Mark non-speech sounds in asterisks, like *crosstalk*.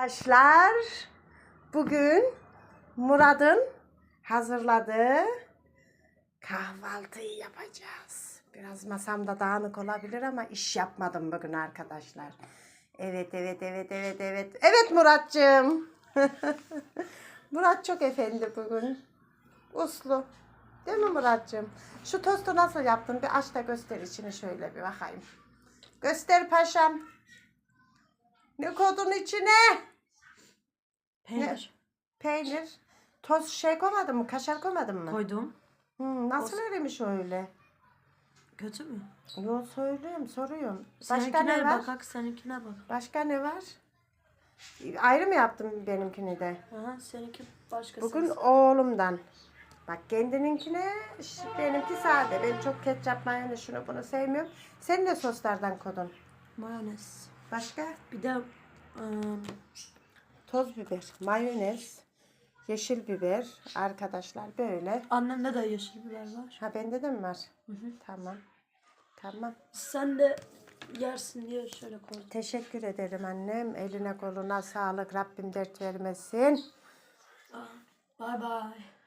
Arkadaşlar bugün Murat'ın hazırladığı kahvaltıyı yapacağız. Biraz masamda dağınık olabilir ama iş yapmadım bugün arkadaşlar. Evet evet evet evet evet. Evet Muratcığım. *laughs* Murat çok efendi bugün. Uslu. Değil mi Muratcığım? Şu tostu nasıl yaptın? Bir aç da göster içini şöyle bir bakayım. Göster paşam. Ne koydun içine? Peynir Peynir. Toz şey koymadın mı? Kaşar koymadın mı? koydum. Hmm, nasıl öyleymiş öyle? Kötü mü? Yo söylüyorum, soruyorum. Başka Seninkine ne var? bakak, seninkine bak. Başka ne var? Ayrı mı yaptım benimkini de? Aha, seninki başkası. Bugün oğlumdan. Bak kendininkine, ş- benimki sade. Ben çok ketçap, mayonez, şunu bunu sevmiyorum. Sen ne soslardan koydun? mayonez. Başka? Bir de ım, Toz biber, mayonez, yeşil biber. Arkadaşlar böyle. annemde de yeşil biber var. Ha bende de mi var? Tamam. Tamam. Sen de yersin diye şöyle koydum. Teşekkür ederim annem. Eline koluna sağlık. Rabbim dert vermesin. Bye bye.